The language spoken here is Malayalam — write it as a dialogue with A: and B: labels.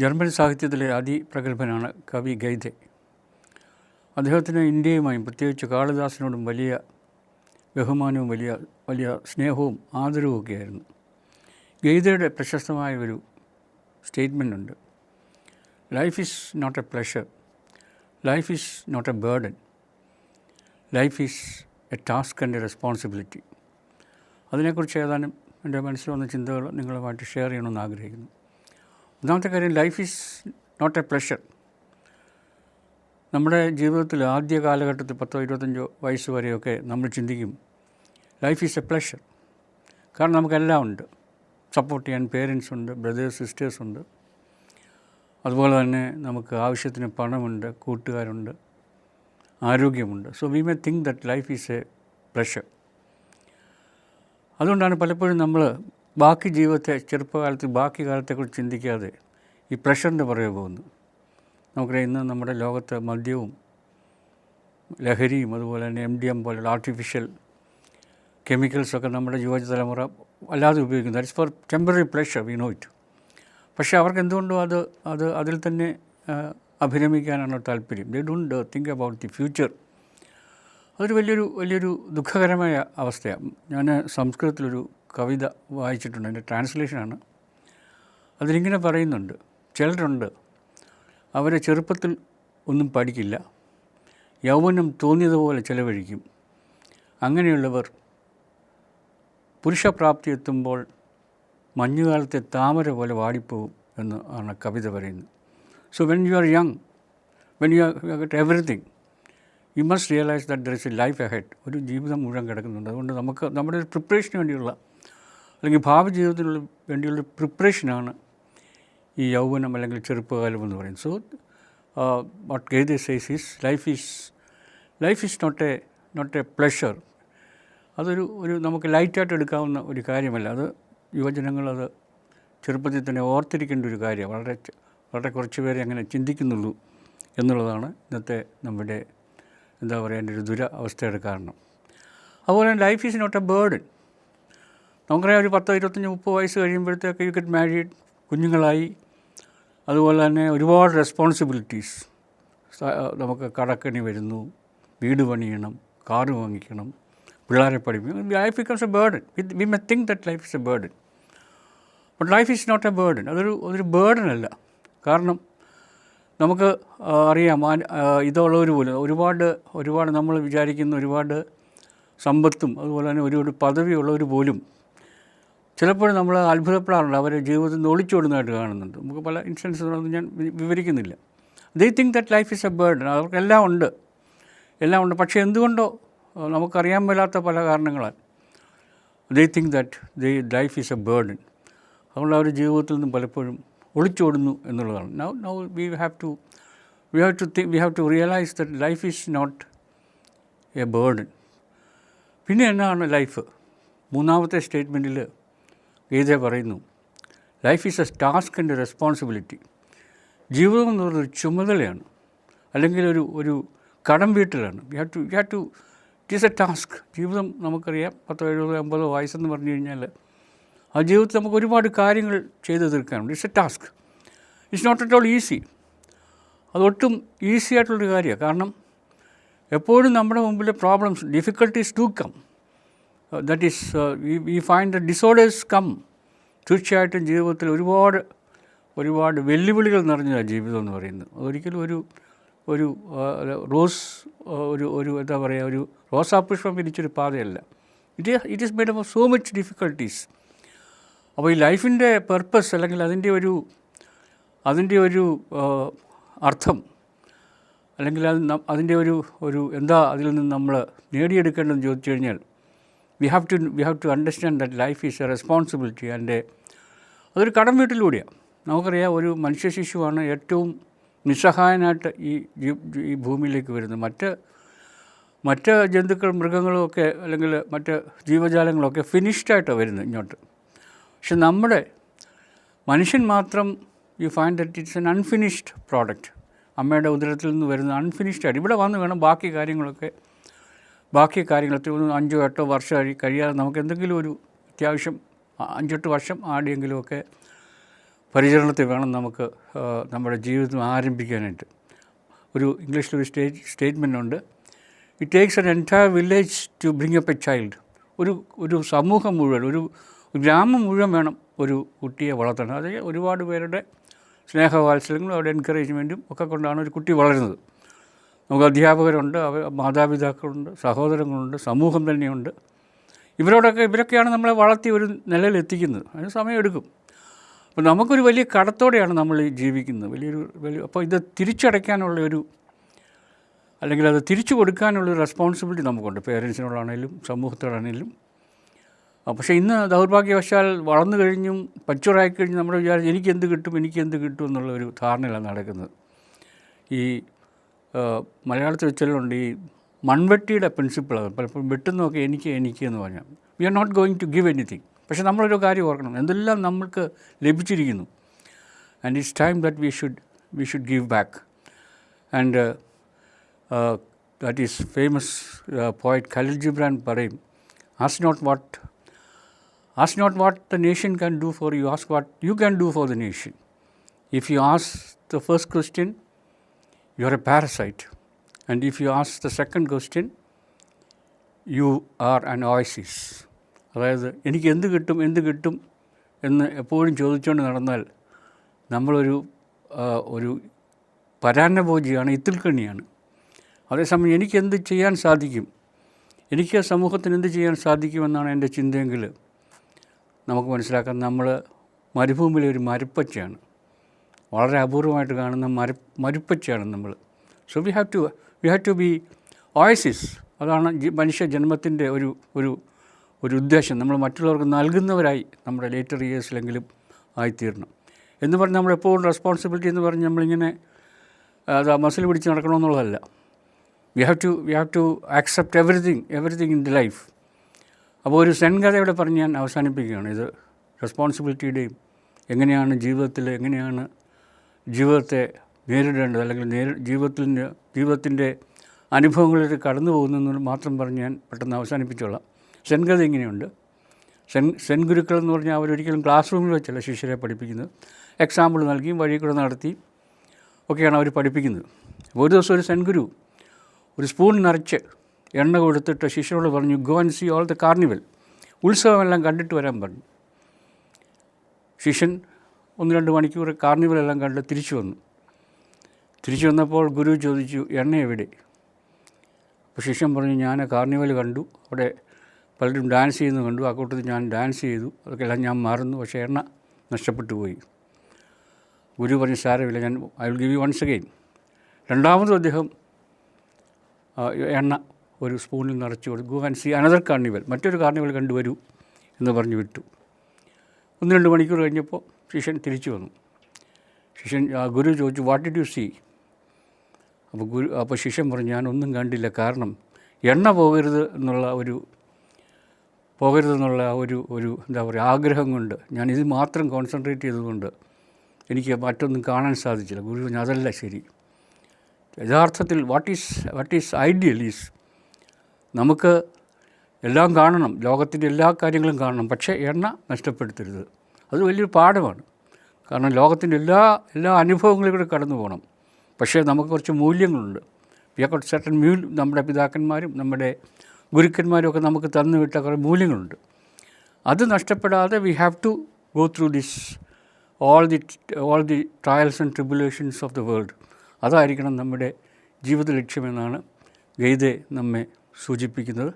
A: ജർമ്മൻ സാഹിത്യത്തിലെ അതിപ്രഗത്ഭനാണ് കവി ഗൈതെ അദ്ദേഹത്തിന് ഇന്ത്യയുമായും പ്രത്യേകിച്ച് കാളിദാസിനോടും വലിയ ബഹുമാനവും വലിയ വലിയ സ്നേഹവും ആദരവും ഒക്കെയായിരുന്നു. ഗീതയുടെ പ്രശസ്തമായ ഒരു സ്റ്റേറ്റ്മെന്റ് ഉണ്ട്. Life is not a pleasure life is not a burden life is a task and a responsibility അതിനെക്കുറിച്ച് ഏതാനും എന്റെ മനസ്സിൽ വന്ന ചിന്തകൾ നിങ്ങളുമായിട്ട് ഷെയർ ചെയ്യണമെന്ന് ആഗ്രഹിക്കുന്നു. ഒന്നാമത്തെ കാര്യം life is not a pleasure നമ്മുടെ ജീവിതത്തിൽ ആദ്യ കാലഘട്ടത്തിൽ പത്തോ ഇരുപത്തഞ്ചോ വയസ്സ് വരെയൊക്കെ നമ്മൾ ചിന്തിക്കും ലൈഫ് ഈസ് എ പ്ലഷർ കാരണം നമുക്കെല്ലാം ഉണ്ട്. സപ്പോർട്ട് ചെയ്യാൻ പേരൻസ് ഉണ്ട് ബ്രദേഴ്സ് സിസ്റ്റേഴ്സ് ഉണ്ട്. അതുപോലെ തന്നെ നമുക്ക് ആവശ്യത്തിന് പണമുണ്ട് കൂട്ടുകാരുണ്ട് ആരോഗ്യമുണ്ട്. So we may think that life is a pleasure അതുകൊണ്ടാണ് പലപ്പോഴും നമ്മൾ ബാക്കി ജീവിതത്തെ ചെറുപ്പകാലത്ത് ബാക്കി കാലത്തെക്കുറിച്ച് ചിന്തിക്കാതെ ഈ പ്രഷറിന്റെ പുറകെ പോകുന്നു. നമുക്കറിയാം ഇന്ന് നമ്മുടെ ലോകത്ത് മദ്യവും ലഹരിയും അതുപോലെ തന്നെ എം ഡി എം പോലുള്ള ആർട്ടിഫിഷ്യൽ കെമിക്കൽസൊക്കെ നമ്മുടെ യുവതലമുറ വല്ലാതെ ഉപയോഗിക്കുന്നു. That's for temporary pleasure we know it പക്ഷേ അവർക്ക് എന്തുകൊണ്ടും അത് അത് അതിൽ തന്നെ അഭിരമിക്കാനാണ് താല്പര്യം. They don't think about the future അതൊരു വലിയൊരു വലിയൊരു ദുഃഖകരമായ അവസ്ഥയാണ്. ഞാൻ സംസ്കൃതത്തിലൊരു കവിത വായിച്ചിട്ടുണ്ട്. അതിന്റെ ട്രാൻസ്ലേഷനാണ്. അതിലിങ്ങനെ പറയുന്നുണ്ട്. ചിലരുണ്ട് അവരെ ചെറുപ്പത്തിൽ ഒന്നും പഠിക്കില്ല. യൗവനം തോന്നിയതുപോലെ ചിലവഴിക്കും. അങ്ങനെയുള്ളവർ പുരുഷപ്രാപ്തി എത്തുമ്പോൾ മഞ്ഞുകാലത്തെ താമര പോലെ വാടിപ്പോവും എന്ന് ആണ് കവിത പറയുന്നത്. So when you are young when you are everything you must realise that there is a life ahead ഒരു ജീവിതം മുഴുവൻ കിടക്കുന്നുണ്ട്. അതുകൊണ്ട് നമുക്ക് നമ്മുടെ ഒരു പ്രിപ്പറേഷന് വേണ്ടിയുള്ള അല്ലെങ്കിൽ ഭാവി ജീവിതത്തിനുള്ള വേണ്ടിയുള്ള പ്രിപ്പറേഷനാണ് ഈ യൗവനം അല്ലെങ്കിൽ ചെറുപ്പകാലം എന്ന് പറയുന്നത്. So what Gita says is life is life is not a not a pleasure അതൊരു ഒരു നമുക്ക് ലൈറ്റായിട്ട് എടുക്കാവുന്ന ഒരു കാര്യമല്ല. അത് യുവജനങ്ങളത് ചെറുപ്പത്തിൽ തന്നെ ഓർത്തിരിക്കേണ്ട ഒരു കാര്യം വളരെ വളരെ കുറച്ച് പേരെ അങ്ങനെ ചിന്തിക്കുന്നുള്ളൂ എന്നുള്ളതാണ് ഇന്നത്തെ നമ്മുടെ എന്താ പറയുക എന്റെ ഒരു ദുര അവസ്ഥയുടെ കാരണം. അതുപോലെ life is not a burden നമുക്കറിയാം ഒരു പത്തോ ഇരുപത്തഞ്ച് മുപ്പത് വയസ്സ് കഴിയുമ്പോഴത്തേക്ക് യു ഗെറ്റ് മാരീഡ് കുഞ്ഞുങ്ങളായി. അതുപോലെ തന്നെ ഒരുപാട് റെസ്പോൺസിബിലിറ്റീസ് നമുക്ക് കടക്കണി വരുന്നു വീട് പണിയണം കാറ് വാങ്ങിക്കണം പിള്ളേരെ പഠിപ്പിക്കണം. Life becomes a burden we may think that life is a burden but life is not a burden അതൊരു ഒരു ബേർഡൻ അല്ല. കാരണം നമുക്ക് അറിയാം ഇതുള്ളവർ പോലും ഒരുപാട് ഒരുപാട് നമ്മൾ വിചാരിക്കുന്ന ഒരുപാട് സമ്പത്തും അതുപോലെ തന്നെ ഒരുപാട് പദവിയുള്ളവർ പോലും ചിലപ്പോൾ നമ്മൾ അത്ഭുതപ്പെടാറുണ്ട്. അവരെ ജീവിതത്തിൽ നിന്ന് ഒളിച്ചോടുന്നതായിട്ട് കാണുന്നുണ്ട്. നമുക്ക് പല ഇൻസിഡൻസുകളൊന്നും ഞാൻ വിവരിക്കുന്നില്ല. They think that life is a burden അവർക്കെല്ലാം ഉണ്ട്. എല്ലാം ഉണ്ട്. പക്ഷേ എന്തുകൊണ്ടോ നമുക്കറിയാൻ മേലാത്ത പല കാരണങ്ങളാൽ they think that they life is a burden അതുകൊണ്ട് അവർ ജീവിതത്തിൽ നിന്നും പലപ്പോഴും ഒളിച്ചോടുന്നു എന്നുള്ളതാണ്. Now now we have to we have to think we have to realise that life is not a burden പിന്നെ എന്നാണ് ലൈഫ് മൂന്നാമത്തെ സ്റ്റേറ്റ്മെന്റിൽ ഗീത പറയുന്നു life is a task and responsibility ജീവിതം എന്ന് പറയുന്നത് ഒരു ചുമതലയാണ് അല്ലെങ്കിൽ ഒരു ഒരു കടം വീട്ടിലാണ്. You have to you have to it is a task ജീവിതം നമുക്കറിയാം പത്തോ എഴുപതോ അമ്പതോ വയസ്സെന്ന് പറഞ്ഞു കഴിഞ്ഞാൽ ആ ജീവിതത്തിൽ നമുക്ക് ഒരുപാട് കാര്യങ്ങൾ ചെയ്തു തീർക്കാനുണ്ട്. It's a task it's not at all easy അതൊട്ടും easy ആയിട്ടുള്ളൊരു കാര്യമാണ്. കാരണം എപ്പോഴും നമ്മുടെ മുമ്പിൽ problems difficulties to come that is we find the disorders come തീർച്ചയായിട്ടും ജീവിതത്തിൽ ഒരുപാട് ഒരുപാട് വെല്ലുവിളികൾ നിറഞ്ഞതാണ് ജീവിതം എന്ന് പറയുന്നത്. അതൊരിക്കലും ഒരു ഒരു റോസ് ഒരു ഒരു എന്താ പറയുക ഒരു റോസാപുഷ്പം വിരിച്ചൊരു പാതയല്ല. It it is made of so much difficulties അപ്പോൾ ഈ ലൈഫിന്റെ പർപ്പസ് അല്ലെങ്കിൽ അതിന്റെ ഒരു അതിന്റെ ഒരു അർത്ഥം അല്ലെങ്കിൽ അത് അതിന്റെ ഒരു ഒരു എന്താ അതിൽ നിന്ന് നമ്മൾ നേടിയെടുക്കേണ്ടതെന്ന് ചോദിച്ചു കഴിഞ്ഞാൽ we have to we have to understand that life is a responsibility and അതൊരു കടം വീട്ടിലൂടെയാണ് നമുക്കറിയാം ഒരു മനുഷ്യ ശിശുവാണ് ഏറ്റവും നിസ്സഹായനായിട്ട് ഈ ഈ ഭൂമിയിലേക്ക് വരുന്നത്. മറ്റ് മറ്റ് ജന്തുക്കൾ മൃഗങ്ങളും ഒക്കെ അല്ലെങ്കിൽ മറ്റ് ജീവജാലങ്ങളൊക്കെ ഫിനിഷ്ഡായിട്ടാണ് വരുന്നത് ഇങ്ങോട്ട്. പക്ഷെ നമ്മുടെ മനുഷ്യൻ മാത്രം you find that it's an unfinished product അമ്മയുടെ ഉദരത്തിൽ നിന്ന് വരുന്ന അൺഫിനിഷ്ഡ് ആയിട്ട്. ഇവിടെ വന്ന് വേണം ബാക്കി കാര്യങ്ങളൊക്കെ ബാക്കി കാര്യങ്ങൾ ഒന്ന് അഞ്ചോ എട്ടോ വർഷം കഴി കഴിയാതെ നമുക്ക് എന്തെങ്കിലും ഒരു അത്യാവശ്യം അഞ്ചെട്ട് വർഷം ആടെയെങ്കിലുമൊക്കെ പരിചരണത്തിൽ വേണം നമുക്ക് നമ്മുടെ ജീവിതം ആരംഭിക്കാനായിട്ട്. ഒരു ഇംഗ്ലീഷിൽ ഒരു സ്റ്റേറ്റ് സ്റ്റേറ്റ്മെന്റ് ഉണ്ട്. It takes an entire village to bring up a child ഒരു ഒരു സമൂഹം മുഴുവൻ ഒരു ഗ്രാമം മുഴുവൻ വേണം ഒരു കുട്ടിയെ വളർത്തണം. അത് ഒരുപാട് പേരുടെ സ്നേഹവാത്സല്യങ്ങളും അവരുടെ എൻകറേജ്മെന്റും ഒക്കെ കൊണ്ടാണ് ഒരു കുട്ടി വളരുന്നത്. നമുക്ക് അധ്യാപകരുണ്ട് അവർ മാതാപിതാക്കളുണ്ട് സഹോദരങ്ങളുണ്ട് സമൂഹം തന്നെയുണ്ട്. ഇവരോടൊക്കെ ഇവരൊക്കെയാണ് നമ്മളെ വളർത്തി ഒരു നിലയിൽ എത്തിക്കുന്നത്. അതിന് സമയമെടുക്കും അപ്പോൾ നമുക്കൊരു വലിയ കടത്തോടെയാണ് നമ്മൾ ജീവിക്കുന്നത്. വലിയൊരു വലിയ അപ്പോൾ ഇത് തിരിച്ചടയ്ക്കാനുള്ള ഒരു അല്ലെങ്കിൽ അത് തിരിച്ചു കൊടുക്കാനുള്ള റെസ്പോൺസിബിലിറ്റി നമുക്കുണ്ട്. പേരൻസിനോടാണേലും സമൂഹത്തോടാണേലും. പക്ഷേ ഇന്ന് ദൗർഭാഗ്യവശാൽ വളർന്നു കഴിഞ്ഞും പച്ചുറായി കഴിഞ്ഞും നമ്മുടെ വിചാരം എനിക്ക് എന്ത് കിട്ടും എനിക്ക് എന്ത് കിട്ടും എന്നുള്ള ഒരു ധാരണയിലാണ് നടക്കുന്നത്. ഈ മലയാളത്തിൽ വെച്ചാലുണ്ട് ഈ മൺവെട്ടിയുടെ പ്രിൻസിപ്പിളാണ് പലപ്പോഴും വെട്ടുന്നതൊക്കെ എനിക്ക് എനിക്ക് എന്ന് പറഞ്ഞാൽ. We are not going to give anything പക്ഷേ നമ്മളൊരു കാര്യം ഓർക്കണം. എന്തെല്ലാം നമ്മൾക്ക് ലഭിച്ചിരിക്കുന്നു. And it's time that we should we should give back and that is famous poet Khalil Gibran പറയും ask not what ask not what the nation can do for you ask what you can do for the nation if you ask the first question, you are a parasite. And if you ask the second question, you are an oasis. അതായത് എനിക്ക് എന്ത് കിട്ടും എന്ത് കിട്ടും എന്ന് എപ്പോഴും ചോദിച്ചുകൊണ്ട് നടന്നാൽ നമ്മളൊരു ഒരു പരാന്നഭോജിയാണ് ഇത്തിൽക്കണിയാണ് അതേസമയം എനിക്ക് എന്ത് ചെയ്യാൻ സാധിക്കും എനിക്ക് സമൂഹത്തിന് എന്ത് ചെയ്യാൻ സാധിക്കുമെന്നാണ് എന്റെ ചിന്തയെങ്കിൽ നമുക്ക് മനസ്സിലാക്കാൻ നമ്മൾ മരുഭൂമിയിലെ ഒരു മരുപ്പച്ചയാണ് വളരെ അപൂർവമായിട്ട് കാണുന്ന മരു മരുപ്പച്ചയാണ് നമ്മൾ. So we have to we have to be oasis അതാണ് മനുഷ്യ ജന്മത്തിന്റെ ഒരു ഒരു ഒരു ഉദ്ദേശം. നമ്മൾ മറ്റുള്ളവർക്ക് നൽകുന്നവരായി നമ്മുടെ ലേറ്റർ ഇയേഴ്സിലെങ്കിലും ആയിത്തീരണം. എന്ന് പറഞ്ഞ് നമ്മളെപ്പോഴും റെസ്പോൺസിബിലിറ്റി എന്ന് പറഞ്ഞ് നമ്മളിങ്ങനെ അത് മസിൽ പിടിച്ച് നടക്കണമെന്നുള്ളതല്ല. We have to we have to accept everything everything in the life അപ്പോൾ ഒരു സെൻ കഥയോടെ പറഞ്ഞ് ഞാൻ അവസാനിപ്പിക്കുകയാണ്. ഇത് റെസ്പോൺസിബിലിറ്റിയുടെയും എങ്ങനെയാണ് ജീവിതത്തിൽ എങ്ങനെയാണ് ജീവിതത്തെ നേരിടേണ്ടത് അല്ലെങ്കിൽ നേരി ജീവിതത്തിന്റെ ജീവിതത്തിന്റെ അനുഭവങ്ങളിലേക്ക് കടന്നു പോകുന്നതെന്ന് മാത്രം പറഞ്ഞ് ഞാൻ പെട്ടെന്ന് അവസാനിപ്പിച്ചോളാം. സെൻഗത ഇങ്ങനെയുണ്ട്. സെൻ സെൻ ഗുരുക്കൾ എന്ന് പറഞ്ഞാൽ അവരൊരിക്കലും ക്ലാസ് റൂമിൽ വെച്ചല്ല ശിഷ്യരെ പഠിപ്പിക്കുന്നത്. എക്സാമ്പിൾ നൽകിയും വഴി കൂടെ നടത്തി ഒക്കെയാണ് അവർ പഠിപ്പിക്കുന്നത്. ഒരു ദിവസം ഒരു സെൻഗുരു ഒരു സ്പൂൺ നിറച്ച് എണ്ണ കൊടുത്തിട്ട് ശിഷ്യരോട് പറഞ്ഞു go and see all the carnival ഉത്സവമെല്ലാം കണ്ടിട്ട് വരാൻ പറഞ്ഞു. ശിഷ്യൻ ഒന്ന് രണ്ട് മണിക്കൂർ കാർണിവലെല്ലാം കണ്ട് തിരിച്ചു വന്നു. തിരിച്ചു വന്നപ്പോൾ ഗുരു ചോദിച്ചു എണ്ണ എവിടെ? അപ്പോൾ ശിഷ്യൻ പറഞ്ഞു ഞാൻ കാർണിവൽ കണ്ടു. അവിടെ പലരും ഡാൻസ് ചെയ്യുന്നത് കണ്ടു. ആ കൂട്ടത്തിൽ ഞാൻ ഡാൻസ് ചെയ്തു. അതൊക്കെ എല്ലാം ഞാൻ മാറുന്നു. പക്ഷേ എണ്ണ നഷ്ടപ്പെട്ടു പോയി. ഗുരു പറഞ്ഞു സാരമില്ല ഞാൻ I will give you once again രണ്ടാമതും അദ്ദേഹം എണ്ണ ഒരു സ്പൂണിൽ നിറച്ച് കൊടുത്തു go and see another carnival മറ്റൊരു കാർണിവൽ കണ്ടുവരൂ എന്ന് പറഞ്ഞു വിട്ടു. ഒന്ന് രണ്ട് മണിക്കൂർ കഴിഞ്ഞപ്പോൾ ശിഷ്യൻ തിരിച്ചു വന്നു. ശിഷ്യൻ ഗുരു ചോദിച്ചു വാട്ട് ഡിഡ് യു സീ അപ്പോൾ ഗുരു അപ്പോൾ ശിഷ്യൻ പറഞ്ഞു ഞാനൊന്നും കണ്ടില്ല. കാരണം എണ്ണ പോകരുത് എന്നുള്ള ഒരു പോകരുതെന്നുള്ള ഒരു ഒരു എന്താ പറയുക ആഗ്രഹം കൊണ്ട് ഞാൻ ഇത് മാത്രം കോൺസെൻട്രേറ്റ് ചെയ്തുകൊണ്ട് എനിക്ക് മറ്റൊന്നും കാണാൻ സാധിച്ചില്ല. ഗുരു പറഞ്ഞു അതല്ല ശരി. യഥാർത്ഥത്തിൽ what is what is ideal is നമുക്ക് എല്ലാം കാണണം. ലോകത്തിന്റെ എല്ലാ കാര്യങ്ങളും കാണണം. പക്ഷേ എണ്ണ നഷ്ടപ്പെടുത്തരുത്. അത് വലിയൊരു പാഠമാണ്. കാരണം ലോകത്തിന്റെ എല്ലാ എല്ലാ അനുഭവങ്ങളും കൂടെ കടന്നു പോകണം. പക്ഷേ നമുക്ക് കുറച്ച് മൂല്യങ്ങളുണ്ട്. വി ആർ സർട്ടൻ മ്യൂ നമ്മുടെ പിതാക്കന്മാരും നമ്മുടെ ഗുരുക്കന്മാരും ഒക്കെ നമുക്ക് തന്നു വിട്ട കുറേ മൂല്യങ്ങളുണ്ട്. അത് നഷ്ടപ്പെടാതെ we have to go through this all the all the trials and tribulations of the world അതായിരിക്കണം നമ്മുടെ ജീവിത ലക്ഷ്യമെന്നാണ് ഗീതെ നമ്മെ സൂചിപ്പിക്കുന്നത്.